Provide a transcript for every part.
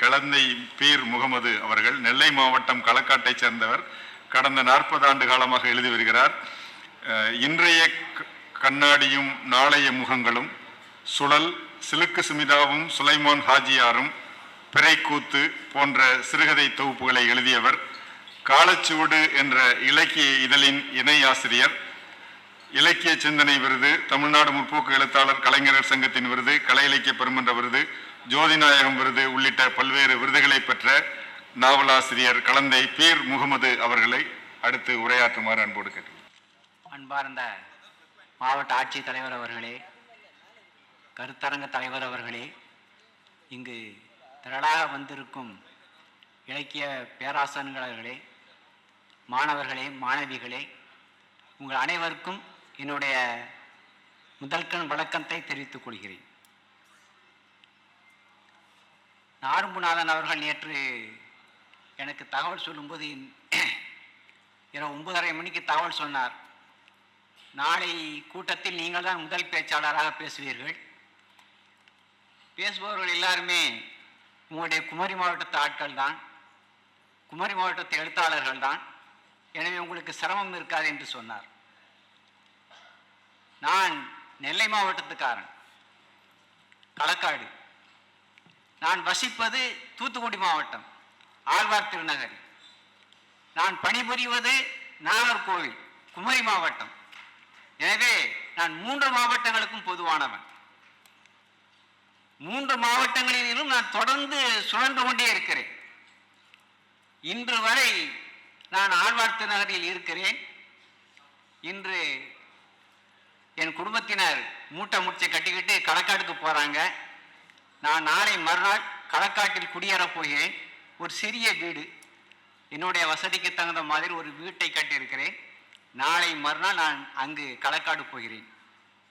Kalanthai beer Mohammed அவர்கள் நெல்லை மாவட்டம் களக்காட்டைச் சேர்ந்தவர். கடந்த நாற்பது ஆண்டு காலமாக எழுதி வருகிறார். இன்றைய கண்ணாடியும் நாளைய முகங்களும் சுழல் சிலுக்கு சுமிதாவும் சுலைமான் ஹாஜியாரும் பிறைக்கூத்து போன்ற சிறுகதை தொகுப்புகளை எழுதியவர். காலச்சுவடு என்ற இலக்கிய இதழின் இணை ஆசிரியர். இலக்கிய சிந்தனை விருது தமிழ்நாடு முற்போக்கு எழுத்தாளர் கலைஞரர் சங்கத்தின் விருது கலை இலக்கிய பெருமன்ற விருது ஜோதிநாயகம் விருது உள்ளிட்ட பல்வேறு விருதுகளை பெற்ற நாவலாசிரியர் கலந்தை பீர் முகமது அவர்களை அடுத்து உரையாற்றுமாறு அன்போடு கேட்டு அன்பார்ந்த மாவட்ட ஆட்சித்தலைவர் அவர்களே கருத்தரங்க தலைவர் அவர்களே இங்கு திரளாக வந்திருக்கும் இலக்கிய பேராசன்களே மாணவர்களே மாணவிகளே உங்கள் அனைவருக்கும் என்னுடைய முதல்கண் வழக்கத்தை தெரிவித்துக் கொள்கிறேன். நாரும்புநாதன் அவர்கள் நேற்று எனக்கு தகவல் சொல்லும்போது இரவு ஒன்பதரை மணிக்கு தகவல் சொன்னார். நாளை கூட்டத்தில் நீங்கள் தான் முதல் பேச்சாளராக பேசுவீர்கள். பேசுபவர்கள் எல்லாருமே உங்களுடைய குமரி மாவட்டத்து ஆட்கள் தான். குமரி மாவட்டத்து எழுத்தாளர்கள் தான். எனவே உங்களுக்கு சிரமம் இருக்காது என்று சொன்னார். நான் நெல்லை மாவட்டத்துக்காரன். களக்காடு. நான் வசிப்பது தூத்துக்குடி மாவட்டம் ஆழ்வார் திருநகர். நான் பணிபுரிவது நாகர்கோவில் குமரி மாவட்டம். எனவே நான் மூன்று மாவட்டங்களுக்கும் பொதுவானவன். மூன்று மாவட்டங்களிலும் நான் தொடர்ந்து சுழன்று கொண்டே இருக்கிறேன். இன்று வரை நான் ஆழ்வார் திருநகரில் இருக்கிறேன். இன்று என் குடும்பத்தினர் மூட்டை முடிச்சை கட்டிக்கிட்டு களக்காட்டுக்கு போகிறாங்க நான் நாளை மறுநாள் களக்காட்டில் குடியேறப் போகிறேன். ஒரு சிறிய வீடு. என்னுடைய வசதிக்கு தகுந்த மாதிரி ஒரு வீட்டை கட்டியிருக்கிறேன். நாளை மறுநாள் நான் அங்கு களக்காடு போகிறேன்.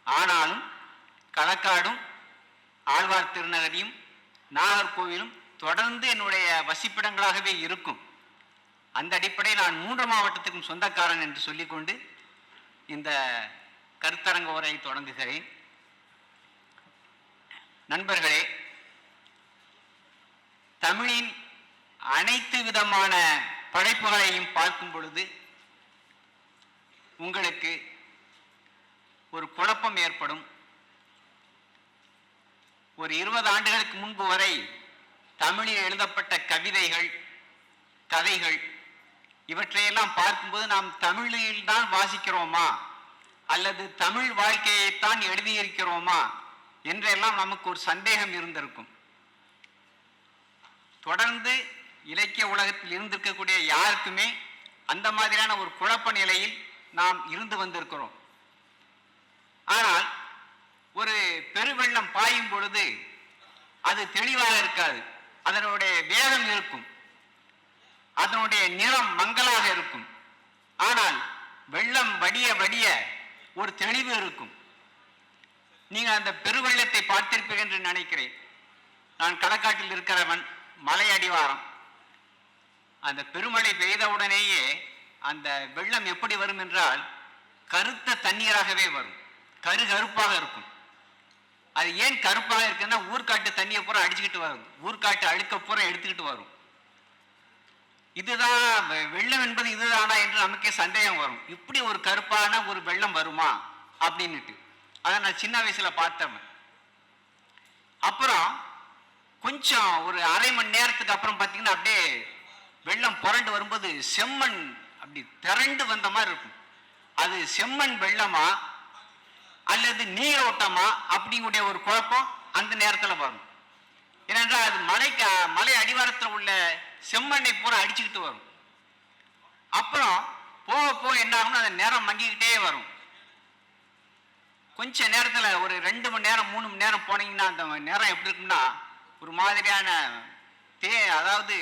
ஆனாலும் களக்காடும் ஆழ்வார் திருநகரியும் நாகர்கோவிலும் தொடர்ந்து என்னுடைய வசிப்பிடங்களாகவே இருக்கும். அந்த அடிப்படையில் நான் மூன்று மாவட்டத்துக்கும் சொந்தக்காரன் என்று சொல்லிக்கொண்டு இந்த கருத்தரங்க உரையை தொடங்குகிறேன். நண்பர்களே தமிழின் அனைத்து விதமான படைப்புகளையும் பார்க்கும் பொழுது உங்களுக்கு ஒரு குழப்பம் ஏற்படும். ஒரு இருபது ஆண்டுகளுக்கு முன்பு வரை தமிழில் எழுதப்பட்ட கவிதைகள் கதைகள் இவற்றையெல்லாம் பார்க்கும்போது நாம் தமிழில் தான் வாசிக்கிறோமா? அல்லது தமிழ் வாழ்க்கையைத்தான் எழுதியிருக்கிறோமா? என்றெல்லாம் நமக்கு ஒரு சந்தேகம் இருந்திருக்கும். தொடர்ந்து இலக்கிய உலகத்தில் இருந்திருக்கக்கூடிய யாருக்குமே அந்த மாதிரியான ஒரு குழப்ப நிலையில் நாம் இருந்து வந்திருக்கிறோம். ஆனால் ஒரு பெருவெள்ளம் பாயும் பொழுது அது தெளிவாக இருக்காது. அதனுடைய வேகம் இருக்கும். அதனுடைய நிறம் மங்கலாக இருக்கும். ஆனால் வெள்ளம் வடிய வடிய ஒரு தெளிவு இருக்கும். நீங்க அந்த பெருவெள்ளத்தை பார்த்திருப்பீர்கள் என்று நினைக்கிறேன். நான் களக்காட்டில் இருக்கிறவன். மலை அடிவாரம் அந்த பெருமழை பெய்தவுடனேயே அந்த வெள்ளம் எப்படி வரும் என்றால் கருத்த தண்ணீராகவே வரும். கரு கருப்பாக இருக்கும். அது ஏன் கருப்பாக இருக்குன்னா ஊர்காட்டு தண்ணியை பூரா அடிச்சுக்கிட்டு வரும். ஊர்காட்டு அழுக்க பூரா எடுத்துக்கிட்டு வரும். இதுதான் வெ- வெள்ளம் என்பது இதுதானா என்று நமக்கே சந்தேகம் வரும். இப்படி ஒரு கருப்பான ஒரு வெள்ளம் வருமா? அப்படின்னுட்டு. அதை நான் சின்ன வயசுல பார்த்தவன். அப்புறம் கொஞ்சம் ஒரு அரை மணி நேரத்துக்கு அப்புறம் பார்த்தீங்கன்னா அப்படியே வெள்ளம் புரண்டு வரும்போது செம்மண் அப்படி திரண்டு வந்த மாதிரி இருக்கும். அது செம்மண் வெள்ளமா அல்லது நீரோட்டமா அப்படிங்கூடிய ஒரு குழப்பம் அந்த நேரத்தில் வரும். ஏனென்றால் அது மலைக்கு மலை அடிவாரத்தில் உள்ள செம்மண்ணை பூரா அடிச்சுக்கிட்டு வரும். அப்புறம் போக போக என்ன ஆகும்னா அந்த நேரம் மங்கிக்கிட்டே வரும். கொஞ்ச நேரத்தில் ஒரு ரெண்டு மணி நேரம் மூணு மணி நேரம் போனீங்கன்னா அந்த நேரம் எப்படி இருக்கும்னா ஒரு மாதிரியான தே அதாவது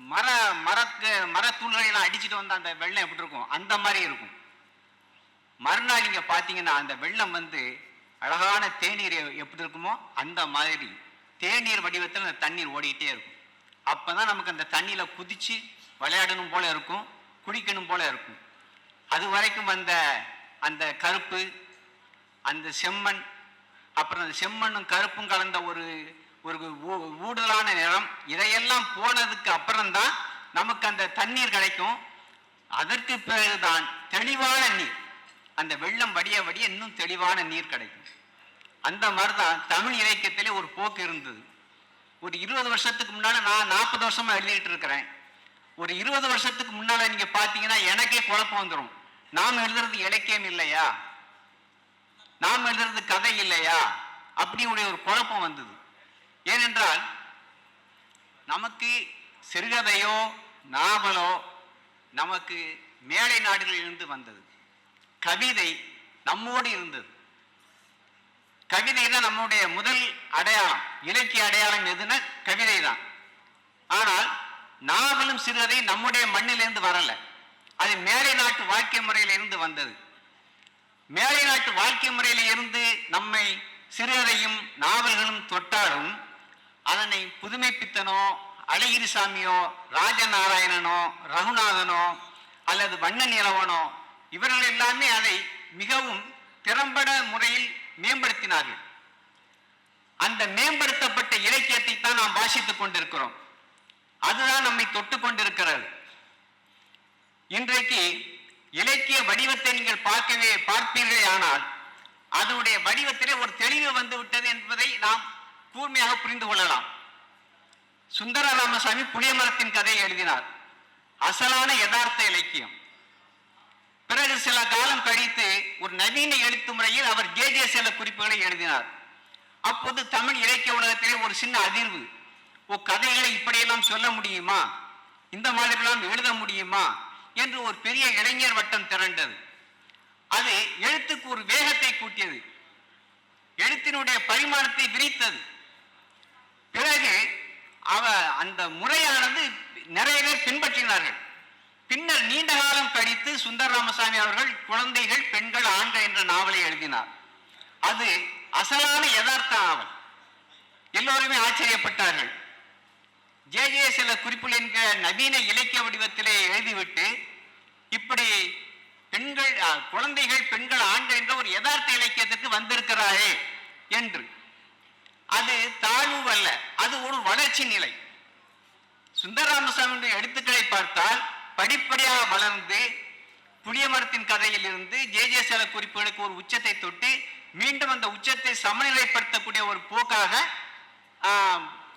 மர மரத்து மரத்தூள்களை அடிச்சுட்டு வந்த அந்த வெள்ளம் எப்படி இருக்கும்? அந்த மாதிரி இருக்கும். மறுநாள் இங்கே பார்த்தீங்கன்னா அந்த வெள்ளம் வந்து அழகான தேநீர் எப்படி இருக்குமோ அந்த மாதிரி தேநீர் வடிவத்தில் அந்த தண்ணீர் ஓடிக்கிட்டே இருக்கும். அப்பதான் நமக்கு அந்த தண்ணியில் குதித்து விளையாடணும் போல இருக்கும் குடிக்கணும் போல இருக்கும். அது வரைக்கும் வந்த அந்த கருப்பு அந்த செம்மண் அப்புறம் அந்த செம்மண்ணும் கருப்பும் கலந்த ஒரு ஒரு ஊ- ஊடலான நிறம். இதையெல்லாம் போனதுக்கு அப்புறம்தான் நமக்கு அந்த தண்ணீர் கிடைக்கும். அதற்கு பிறகுதான் தெளிவான நீர். அந்த வெள்ளம் வடிய வடிய இன்னும் தெளிவான நீர் கிடைக்கும். அந்த மாதிரி தான் தமிழ் இலக்கியத்திலே ஒரு போக்கு இருந்தது. ஒரு இருபது வருஷத்துக்கு முன்னால நான் நாற்பது வருஷமா எழுதிட்டு இருக்கிறேன். ஒரு இருபது வருஷத்துக்கு முன்னால நீங்க பாத்தீங்கன்னா எனக்கே குழப்பம் வந்துடும் நாம் எழுதுறது இலக்கியம் இல்லையா? நாம் எழுதுறது கதை இல்லையா? அப்படி உடைய ஒரு குழப்பம் வந்தது. ஏனென்றால் நமக்கு சிறுகதையோ நாவலோ நமக்கு மேலை நாடுகளிலிருந்து வந்தது. கவிதை நம்மோடு இருந்தது. கவிதை தான் நம்முடைய முதல் அடையாளம் இலக்கிய அடையாளம் எதுன்னா கவிதை தான் ஆனால் நாவலும் சிறுகதை நம்முடைய மண்ணிலிருந்து வரல. அது மேலை நாட்டு வாழ்க்கை முறையிலிருந்து வந்தது. மேலை நாட்டு வாழ்க்கை முறையில இருந்து நம்மை சிறுகதையும் நாவல்களும் தொட்டாலும் அதனை புதுமைப்பித்தனோ அழகிரிசாமியோ ராஜநாராயணனோ ரகுநாதனோ அல்லது வண்ண நிலவனோ இவர்கள் எல்லாமே அதை மிகவும் திறம்பட முறையில் மேம்படுத்தினார்கள். அந்த மேம்படுத்தப்பட்ட இலக்கியத்தை தான் நாம் வாசித்துக் கொண்டிருக்கிறோம். அதுதான் நம்மை தொட்டு கொண்டிருக்கிறது. இன்றைக்கு இலக்கிய வடிவத்தை நீங்கள் பார்க்கவே பார்ப்பீர்களே ஆனால் அதனுடைய வடிவத்திலே ஒரு தெளிவு வந்துவிட்டது என்பதை நாம் கூர்மையாக புரிந்து கொள்ளலாம். சுந்தர ராமசாமி புளியமரத்தின் கதையை எழுதினார். அசலான யதார்த்த இலக்கியம். பிறகு சில காலம் கழித்து ஒரு நவீன எழுத்து முறையில் அவர் ஜே. ஜே. சில குறிப்புகளை எழுதினார். அப்போது தமிழ் இலக்கிய உலகத்திலே ஒரு சின்ன அதிர்வு. ஓ கதைகளை இப்படியெல்லாம் சொல்ல முடியுமா? இந்த மாதிரிலாம் எழுத முடியுமா? என்று ஒரு பெரிய இளைஞர் வட்டம் திரண்டது. அது எழுத்துக்கு ஒரு வேகத்தை கூட்டியது. எழுத்தினுடைய பரிமாணத்தை விரித்தது. பிறகு அவ அந்த முறையானது நிறைய பேர் பின்பற்றினார்கள். பின்னர் நீண்ட காலம் கழித்து சுந்தர் ராமசாமி அவர்கள் குழந்தைகள் பெண்கள் ஆண்கள் என்ற நாவலை எழுதினார். அது அசலான யதார்த்த நாவல் எல்லோருமே ஆச்சரியப்பட்டார்கள். ஜே. ஜே. சில குறிப்புகள் என்கிற நவீன இலக்கிய வடிவத்திலே எழுதிவிட்டு இப்படி பெண்கள் குழந்தைகள் பெண்கள் ஆண்கள் என்ற ஒரு யதார்த்த இலக்கியத்துக்கு வந்திருக்கிறாரே என்று அது தாழ்வு அல்ல அது ஒரு வளர்ச்சி நிலை. சுந்தரராமசாமியுடைய எழுத்துக்களை பார்த்தால் படிப்படியாக வளர்ந்து புளிய மரத்தின் கதையில் இருந்து ஜே ஜே சேல குறிப்புகளுக்கு ஒரு உச்சத்தை தொட்டு மீண்டும் அந்த உச்சத்தை சமநிலைப்படுத்தக்கூடிய ஒரு போக்காக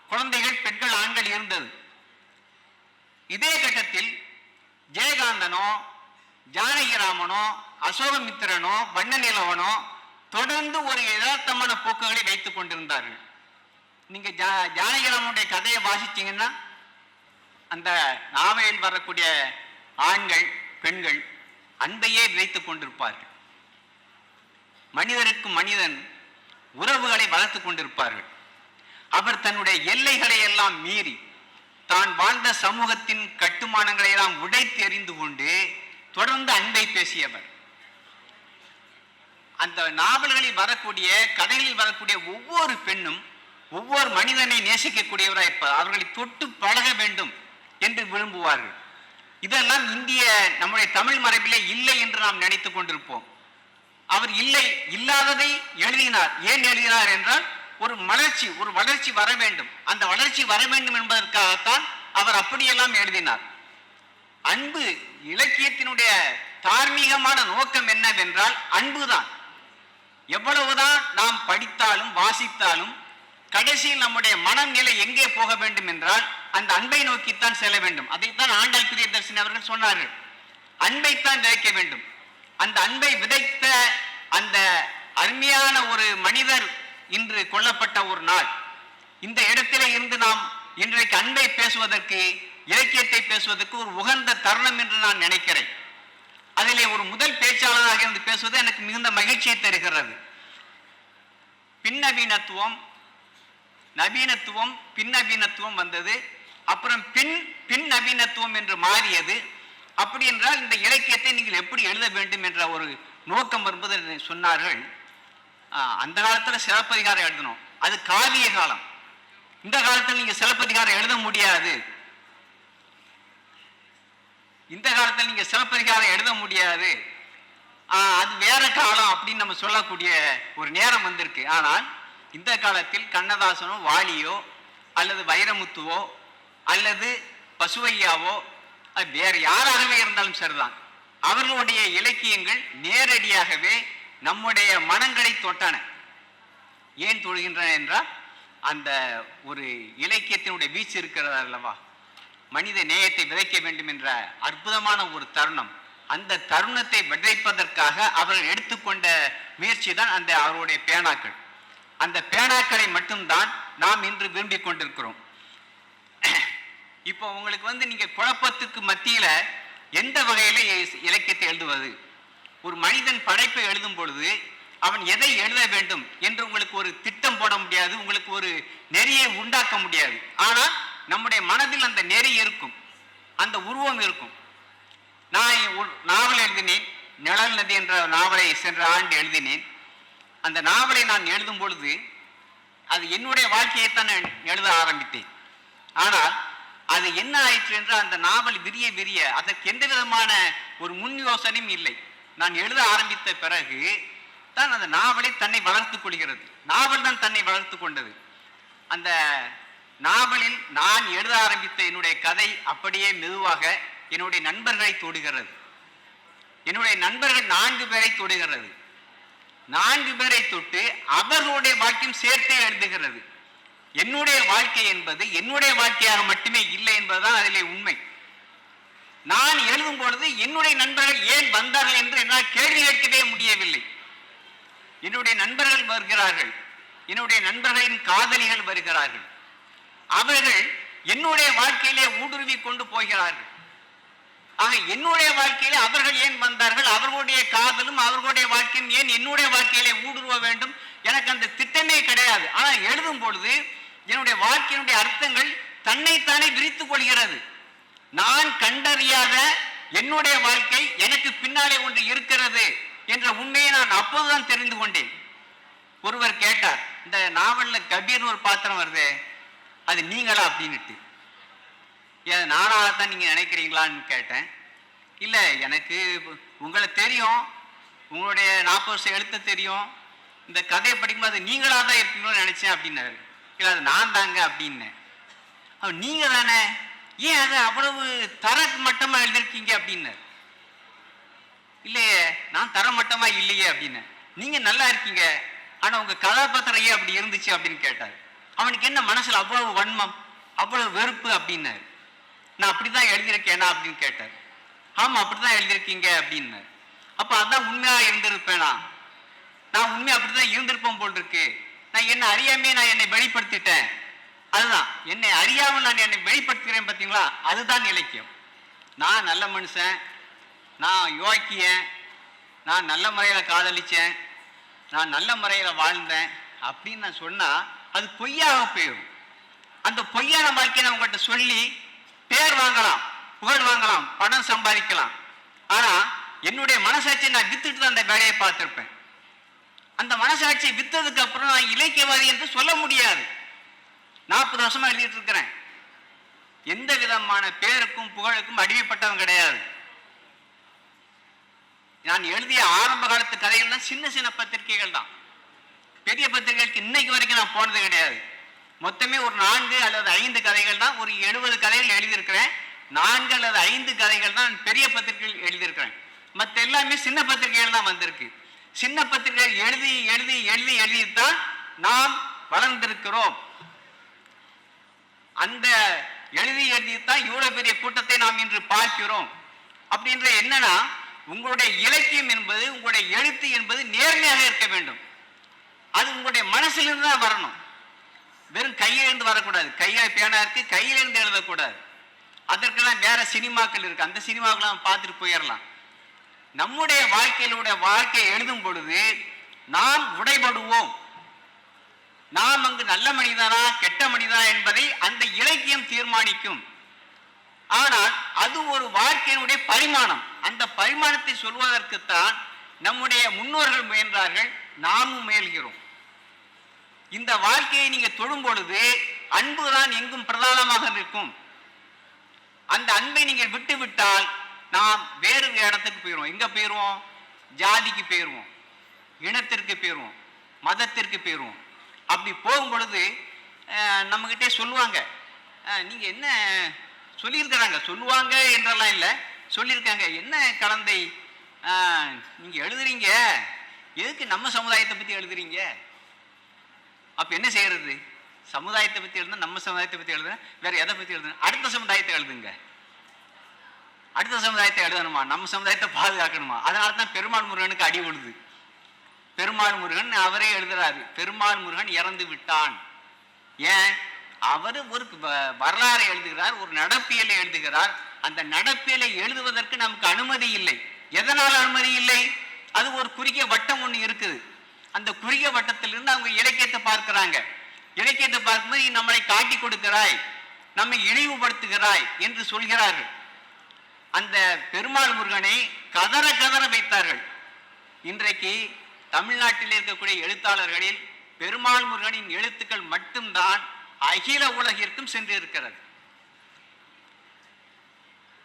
குழந்தைகள் பெண்கள் ஆண்கள் இருந்தது. இதே கட்டத்தில் ஜெயகாந்தனோ ஜானகிராமனோ அசோகமித்திரனோ வண்ணநிலவனோ தொடர்ந்து ஒரு யதார்த்தமான போக்குகளை வைத்துக் கொண்டிருந்தார்கள். நீங்க ஜா ஜானகிராமனுடைய கதையை வாசிச்சீங்கன்னா அந்த நாவையில் வரக்கூடிய ஆண்கள் பெண்கள் அன்பையே விதைத்துக் கொண்டிருப்பார்கள். மனிதருக்கு மனிதன் உறவுகளை வளர்த்து கொண்டிருப்பார்கள். அவர் தன்னுடைய எல்லைகளை எல்லாம் மீறி தான் வாழ்ந்த சமூகத்தின் கட்டுமானங்களை எல்லாம் உடைத்து எறிந்து கொண்டு தொடர்ந்து அன்பை பேசியவர். அந்த நாவல்களில் வரக்கூடிய கதைகளில் வரக்கூடிய ஒவ்வொரு பெண்ணும் ஒவ்வொரு மனிதனை நேசிக்கக்கூடியவராக இருப்பார் அவர்களை தொட்டு பழக வேண்டும் என்று விரும்புவார்கள். இதெல்லாம் இந்திய நம்முடைய தமிழ் மரபிலே இல்லை என்று நாம் நினைத்துக் கொண்டிருப்போம். அவர் இல்லை இல்லாததை எழுதினார். ஏன் எழுதினார் என்றால் ஒரு வளர்ச்சி ஒரு வளர்ச்சி வர வேண்டும். அந்த வளர்ச்சி வர வேண்டும் என்பதற்காகத்தான் அவர் அப்படியெல்லாம் எழுதினார். அன்பு இலக்கியத்தினுடைய தார்மீகமான நோக்கம் என்னவென்றால் அன்புதான். எவ்வளவுதான் நாம் படித்தாலும் வாசித்தாலும் கடைசியில் நம்முடைய மனநிலை எங்கே போக வேண்டும் என்றால் அந்த அன்பை நோக்கித்தான் செல்ல வேண்டும். அதைத்தான் ஆண்டாள் பிரியதர்சன் அவர்கள் சொன்னார்கள். அன்பைத்தான் விதைக்க வேண்டும். அந்த அன்பை விதைத்த அந்த அருமையான ஒரு மனிதர் இன்று கொல்லப்பட்ட ஒரு நாள். இந்த இடத்திலே இருந்து நாம் இன்றைக்கு அன்பை பேசுவதற்கு இலக்கியத்தை பேசுவதற்கு ஒரு உகந்த தருணம் என்று நான் நினைக்கிறேன். அதிலே ஒரு முதல் பேச்சாளராக இருந்து பேசுவது எனக்கு மிகுந்த மகிழ்ச்சியை தருகிறது. பின்னவீனத்துவம் நவீனத்துவம் பின்னவீனத்துவம் வந்தது. அப்புறம் பின் பின் நவீனத்துவம் என்று மாறியது. அப்படி என்றால் இந்த இலக்கியத்தை நீங்கள் எப்படி எழுத வேண்டும் என்ற ஒரு நோக்கம் வரும்போது சொன்னார்கள். அந்த காலத்தில் சிலப்பதிகாரம் எழுதணும். அது காவிய காலம். இந்த காலத்தில் நீங்கள் சிலப்பதிகாரம் எழுத முடியாது. இந்த காலத்தில் நீங்கள் சிறப்பதிகாரம் எழுத முடியாது. அது வேற காலம் அப்படின்னு நம்ம சொல்லக்கூடிய ஒரு நேரம் வந்திருக்கு. ஆனால் இந்த காலத்தில் கண்ணதாசனோ வாலியோ அல்லது வைரமுத்துவோ அல்லது பசுவையாவோ அது வேறு யாராகவே இருந்தாலும் சரிதான். அவர்களுடைய இலக்கியங்கள் நேரடியாகவே நம்முடைய மனங்களை தொட்டன. ஏன் தொழுகின்றன என்றால் அந்த ஒரு இலக்கியத்தினுடைய வீச்சு இருக்கிறதா அல்லவா? மனித நேயத்தை விதைக்க வேண்டும் என்ற அற்புதமான ஒரு தருணம். அந்த தருணத்தை விதைப்பதற்காக அவர்கள் எடுத்துக்கொண்ட முயற்சி தான் அந்த அவருடைய பேனாக்கள். அந்த பேனாக்களை மட்டும்தான் நாம் இன்று விரும்பிக் கொண்டிருக்கிறோம். இப்போ உங்களுக்கு வந்து நீங்க குழப்பத்துக்கு மத்தியில எந்த வகையில இலக்கியத்தை எழுதுவது? ஒரு மனிதன் படைப்பை எழுதும் பொழுது அவன் எதை எழுத வேண்டும் என்று உங்களுக்கு ஒரு திட்டம் போட முடியாது உங்களுக்கு ஒரு நெறியை உண்டாக்க முடியாது. ஆனால் நம்முடைய மனதில் அந்த நெறி இருக்கும். அந்த உருவம் இருக்கும். நான் நாவல் எழுதினேன். நிழல் நதி என்ற நாவலை சென்ற ஆண்டு எழுதினேன். அந்த நாவலை நான் எழுதும் பொழுது அது என்னுடைய வாழ்க்கையைத்தான் எழுத ஆரம்பித்தேன். ஆனால் அது என்ன ஆயிற்று என்று அந்த நாவல் விரிய விரிய அதற்கு எந்த விதமான ஒரு முன் யோசனையும் இல்லை. நான் எழுத ஆரம்பித்த பிறகு தான் அந்த நாவலை தன்னை வளர்த்து கொள்கிறது. நாவல் தான் தன்னை வளர்த்து கொண்டது. அந்த நாவலில் நான் எழுத ஆரம்பித்த என்னுடைய கதை அப்படியே மெதுவாக என்னுடைய நண்பர்களை தொடுகிறது. என்னுடைய நண்பர்கள் நான்கு பேரை தொடுகிறது. நான்கு பேரை தொட்டு அவர்களுடைய வாழ்க்கையும் சேர்த்தே எழுதுகிறது. என்னுடைய வாழ்க்கை என்பது என்னுடைய வாழ்க்கையாக மட்டுமே இல்லை என்பதுதான் அதிலே உண்மை. நான் எழுதும் பொழுது என்னுடைய நண்பர்கள் ஏன் வந்தார்கள் என்று என்னால் கேள்வி கேட்கவே முடியவில்லை. என்னுடைய நண்பர்கள் வருகிறார்கள். என்னுடைய நண்பர்களின் காதலிகள் வருகிறார்கள். அவர்கள் என்னுடைய வாழ்க்கையிலே ஊடுருவி கொண்டு போகிறார்கள். ஆக என்னுடைய வாழ்க்கையிலே அவர்கள் ஏன் வந்தார்கள்? அவர்களுடைய காதலும் அவர்களுடைய வாழ்க்கையும் ஏன் என்னுடைய வாழ்க்கையிலே ஊடுருவ வேண்டும்? எனக்கு அந்த திட்டமே கிடையாது. ஆனால் எழுதும் பொழுது என்னுடைய வாழ்க்கையினுடைய அர்த்தங்கள் தன்னைத்தானே விரித்துக் கொள்கிறது. நான் கண்டறியாத என்னுடைய வாழ்க்கை எனக்கு பின்னாலே ஒன்று இருக்கிறது என்ற உண்மையை நான் அப்போதுதான் தெரிந்து கொண்டேன். ஒருவர் கேட்டார் இந்த நாவல்ல கபீர்னு ஒரு பாத்திரம் வருதே அது நீங்களா அப்படின்னுட்டு. ஏன் தான் நீங்கள் நினைக்கிறீங்களான்னு கேட்டேன். இல்லை எனக்கு உங்களை தெரியும். உங்களுடைய நாற்பது வருஷம் எழுத்து தெரியும். இந்த கதையை படிக்கும்போது அது நீங்களாக தான் இருக்கணும்னு நினச்சேன் அப்படின்னாரு. இல்லை அது நான் தாங்க அப்படின்னேன். அவன் நீங்கள் தானே? ஏன் அது அவ்வளவு தர மட்டமாக எழுதியிருக்கீங்க அப்படின்னாரு. இல்லையே நான் தரமட்டமா இல்லையே அப்படின்னு நீங்கள் நல்லா இருக்கீங்க. ஆனால் உங்கள் கதாபாத்திரம் ஏன் அப்படி இருந்துச்சு அப்படின்னு கேட்டார். அவனுக்கு என்ன மனசுல அவ்வளவு வன்மம் அவ்வளவு வெறுப்பு அப்படின்னாரு. நான் அப்படிதான் எழுதியிருக்கேனா அப்படின்னு கேட்டார். ஆமா அப்படிதான் எழுதியிருக்கீங்க அப்படின்னாரு. அப்ப அதான் உண்மையா இருந்திருப்பேனா? நான் உண்மையா அப்படிதான் இருந்திருப்பேன் போல் இருக்கு நான் என்ன அறியாமே நான் என்னை வெளிப்படுத்திட்டேன். அதுதான். என்னை அறியாமல் நான் என்னை வெளிப்படுத்துகிறேன் பார்த்தீங்களா? அதுதான் இலக்கியம். நான் நல்ல மனுஷன். நான் யோக்கியன். நான் நல்ல முறையில் காதலிச்சேன். நான் நல்ல முறையில் வாழ்ந்தேன் அப்படின்னு நான் சொன்னால் அது பொய்யாக போயிடும். அந்த பொய்யான வாழ்க்கையை நான் உங்கள்கிட்ட சொல்லி பேர் வாங்கலாம் புகழ் வாங்கலாம் பணம் சம்பாதிக்கலாம். ஆனால் என்னுடைய மனசாட்சியை நான் வித்துட்டு தான் அந்த வேலையை பார்த்துருப்பேன். அந்த மனசாட்சியை வித்ததுக்கு அப்புறம் நான் இலக்கியவாதி என்று சொல்ல முடியாது. நாற்பது வருஷமா எழுதிட்டு இருக்கிறேன். எந்த விதமான பேருக்கும் புகழுக்கும் அடிமைப்பட்டவன் கிடையாது. நான் எழுதிய ஆரம்ப காலத்து கதைகள்லாம் சின்ன சின்ன பத்திரிகைகள் தான் பெரிய பத்திரிகைகளுக்கு இன்னைக்கு வரைக்கும் நான் போனது கிடையாது. மொத்தமே ஒரு நான்கு அல்லது ஐந்து கதைகள் தான் ஒரு எழுபது கதைகள் எழுதியிருக்கிறேன். நான்கு அல்லது ஐந்து கதைகள் தான் பெரிய பத்திரிகைகள் எழுதியிருக்கிறேன். மற்ற எல்லாமே சின்ன பத்திரிகைகள் தான் வந்திருக்கு. சின்ன பத்திரிகைகள் எழுதி எழுதி எழுதி எழுதித்தான் நாம் வளர்ந்திருக்கிறோம். அந்த எழுதி எழுதித்தான் இவ்வளவு பெரிய கூட்டத்தை நாம் இன்று பார்க்கிறோம். அப்படின்ற என்னன்னா உங்களுடைய இலக்கியம் என்பது உங்களுடைய எழுத்து என்பது நேர்மையாக இருக்க வேண்டும். அது உங்களுடைய மனசிலிருந்து தான் வரணும். வெறும் கையிலிருந்து வரக்கூடாது. கையில பேனா இருக்கு கையிலிருந்து எழுதக்கூடாது. அதற்கெல்லாம் வேற சினிமாக்கள் இருக்கு. அந்த சினிமாக்கெல்லாம் பார்த்துட்டு போயிடலாம் நம்முடைய வாழ்க்கையிலுடைய வாழ்க்கையை எழுதும் பொழுது நாம் உடைபடுவோம். நாம் அங்கு நல்ல மனிதனா கெட்ட மனிதனா என்பதை அந்த இலக்கியம் தீர்மானிக்கும். ஆனால் அது ஒரு வாழ்க்கையினுடைய பரிமாணம். அந்த பரிமாணத்தை சொல்வதற்குத்தான் நம்முடைய முன்னோர்கள் முயன்றார்கள். நாமும் முயல்கிறோம். இந்த வாழ்க்கையை நீங்க தொழும் பொழுது அன்புதான் எங்கும் பிரதானமாக இருக்கும் அந்த அன்பை நீங்கள் விட்டு விட்டால் நாம் வேறு இடத்துக்கு போயிடுவோம் எங்க போயிடுவோம் ஜாதிக்கு போயிடுவோம் இனத்திற்கு போயிடுவோம் மதத்திற்கு போயிடுவோம் அப்படி போகும் பொழுது அஹ், சொல்லுவாங்க. நீங்கள் நீங்க என்ன சொல்லியிருக்கிறாங்க? சொல்லுவாங்க என்றெல்லாம் இல்லை. சொல்லியிருக்காங்க. என்ன கலந்தை? நீங்கள் நீங்க எழுதுறீங்க? எதுக்கு நம்ம சமுதாயத்தை பத்தி எழுதுறீங்க? அப்ப என்ன செய்யறது? சமுதாயத்தை பத்தி எழுதுனா நம்ம சமுதாயத்தை பத்தி எழுதுனா வேற எதை பத்தி எழுதுனா? அடுத்த சமுதாயத்தை எழுதுங்க. அடுத்த சமுதாயத்தை எழுதணுமா? நம்ம சமுதாயத்தை பாதுகாக்கணுமா? அதனால தான் பெருமாள் முருகனுக்கு அடி விழுது. பெருமாள் முருகன் அவரே எழுதுறாரு. பெருமாள் முருகன் இறந்து விட்டான். ஏன்? அவர் ஒரு வ- வரலாறை எழுதுகிறார் ஒரு நடப்பியலை எழுதுகிறார். அந்த நடப்பியலை எழுதுவதற்கு நமக்கு அனுமதி இல்லை. எதனால் அனுமதி இல்லை? அது ஒரு குறுகிய வட்டம் ஒன்று இருக்குது. அந்த குறுகிய வட்டத்திலிருந்து அவங்க இலக்கியத்தை பார்க்கிறாங்க. இலக்கியத்தை பார்க்கும்போது நீ நம்மளை காட்டி கொடுக்கிறாய் நம்மை இழிவுபடுத்துகிறாய் என்று சொல்கிறார்கள். அந்த பெருமாள் முருகனை கதற கதற வைத்தார்கள். இன்றைக்கு தமிழ்நாட்டில் இருக்கக்கூடிய எழுத்தாளர்களில் பெருமாள் முருகனின் எழுத்துக்கள் மட்டும்தான் அகில உலகிற்கும் சென்றிருக்கிறது.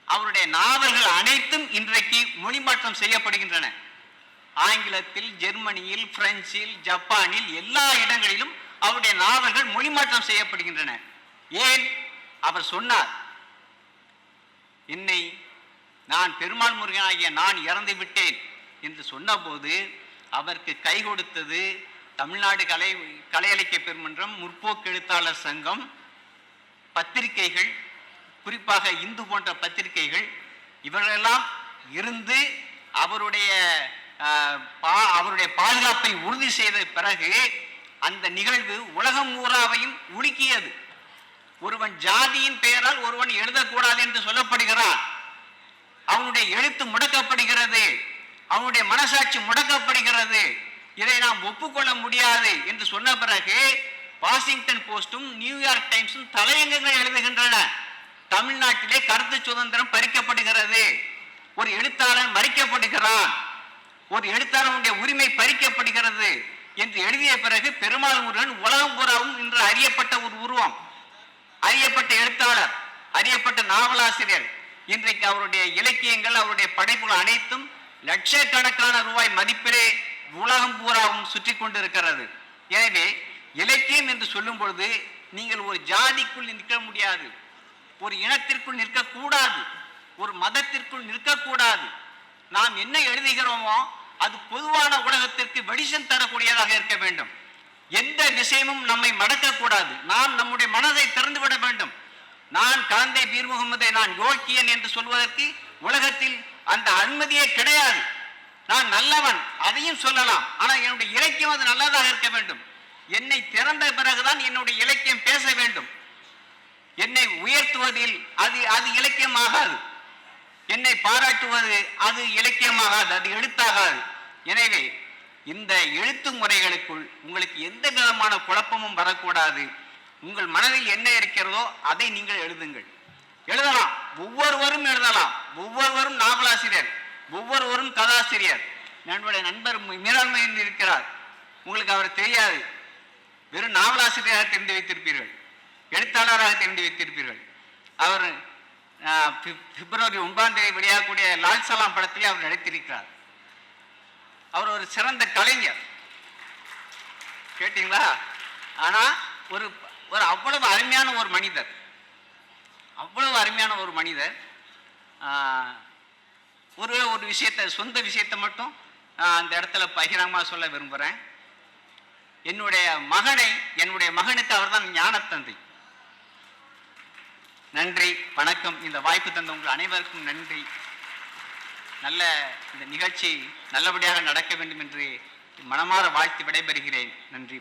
அவருடைய நாவல்கள் அனைத்தும் இன்றைக்கு மொழிமாற்றம் செய்யப்படுகின்றன. ஆங்கிலத்தில் ஜெர்மனியில் பிரெஞ்சில் ஜப்பானில் எல்லா இடங்களிலும் அவருடைய நாவல்கள் மொழிமாற்றம் செய்யப்படுகின்றன. ஏன்? அவர் சொன்னார் என்னை நான் பெருமாள் முருகனாகிய நான் இறந்து விட்டேன் என்று சொன்னபோது அவருக்கு கை கொடுத்தது தமிழ்நாடு கலை கலை பெருமன்றம் முற்போக்கு எழுத்தாளர் சங்கம் பத்திரிகைகள் குறிப்பாக இந்து போன்ற பத்திரிகைகள் இவர்களெல்லாம் இருந்து அவருடைய பா- அவருடைய பாதுகாப்பை உறுதி செய்த பிறகு அந்த நிகழ்வு உலகம் ஊராவையும் உலுக்கியது. ஒருவன் ஜாதியின் பெயரால் ஒருவன் எழுதக்கூடாது என்று சொல்லப்படுகிறான் அவனுடைய எழுத்து முடக்கப்படுகிறது. அவனுடைய மனசாட்சி முடக்கப்படுகிறது. இதை நாம் ஒப்புக்கொள்ள முடியாது என்று சொன்ன பிறகு வாஷிங்டன் போஸ்டும் நியூயார்க் டைம்ஸும் தலையங்கங்கள் எழுதுகின்றன. தமிழ்நாட்டிலே கருத்து சுதந்திரம் பறிக்கப்படுகிறது. ஒரு எழுத்தாளர் மறிக்கப்படுகிறான். ஒரு எழுத்தாளனுடைய உரிமை பறிக்கப்படுகிறது என்று எழுதிய பிறகு பெருமாள் முருகன் உலகம் பூராவும் இன்று அறியப்பட்ட ஒரு உருவம். அறியப்பட்ட எழுத்தாளர் அறியப்பட்ட நாவலாசிரியர். இன்றைக்கு அவருடைய இலக்கியங்கள் அவருடைய படைப்புகள் அனைத்தும் லட்சக்கணக்கான ரூபாய் மதிப்பிலே உலகம் பூராவும் சுற்றி கொண்டிருக்கிறது. எனவே இலக்கியம் என்று சொல்லும் பொழுது நீங்கள் ஒரு ஜாதிக்குள் நிற்க முடியாது. ஒரு இனத்திற்குள் நிற்கக்கூடாது. ஒரு மதத்திற்குள் நிற்கக்கூடாது. நாம் என்ன எழுதுகிறோமோ அது பொதுவான உலகத்திற்கு வெடிசன் தரக்கூடியதாக இருக்க வேண்டும். எந்த விஷயமும் நம்மை மடக்கக்கூடாது. நாம் நம்முடைய மனதை திறந்து விட வேண்டும். நான் கலந்தை பீர் முகமதை நான் யோக்கியன் என்று சொல்வதற்கு உலகத்தில் அந்த அனுமதியே கிடையாது. நான் நல்லவன் அதையும் சொல்லலாம். ஆனால் என்னுடைய இலக்கியம் அது நல்லதாக இருக்க வேண்டும். என்னை திறந்த பிறகுதான் என்னுடைய இலக்கியம் பேச வேண்டும். என்னை உயர்த்துவதில் அது அது இலக்கியமாகாது. என்னை பாராட்டுவது அது இலக்கியமாகாது அது எழுத்தாகாது. எனவே இந்த எழுத்து முறைகளுக்குள் உங்களுக்கு எந்த விதமான குழப்பமும் வரக்கூடாது. உங்கள் மனதில் என்ன இருக்கிறதோ அதை நீங்கள் எழுதுங்கள். எழுதலாம். ஒவ்வொருவரும் எழுதலாம். ஒவ்வொருவரும் நாவலாசிரியர் ஒவ்வொருவரும் கதாசிரியர். என்னுடைய நண்பர் மீராண்மையின் இருக்கிறார். உங்களுக்கு அவர் தெரியாது. வெறும் நாவலாசிரியராக தெரிந்து வைத்திருப்பீர்கள். எழுத்தாளராக தெரிந்து வைத்திருப்பீர்கள். அவர் பிப்- பிப்ரவரி ஒன்பாம் தேதி வெளியாகக்கூடிய லால் சலாம் படத்திலே அவர் நடித்திருக்கிறார். அவர் ஒரு சிறந்த கலைஞர். கேட்டீங்களா? ஆனால் ஒரு ஒரு அவ்வளவு அருமையான ஒரு மனிதர். அவ்வளவு அருமையான ஒரு மனிதர். ஒரு ஒரு விஷயத்தை சொந்த விஷயத்தை மட்டும் அந்த இடத்துல பகிரங்கமாக சொல்ல விரும்புகிறேன் என்னுடைய மகனை என்னுடைய மகனுக்கு அவர் தான் ஞானத்தந்தை. நன்றி வணக்கம். இந்த வாய்ப்பு தந்த உங்கள் அனைவருக்கும் நன்றி. நல்ல இந்த நிகழ்ச்சி நல்லபடியாக நடக்க வேண்டும் என்று மனமாற வாழ்த்து விடைபெறுகிறேன். நன்றி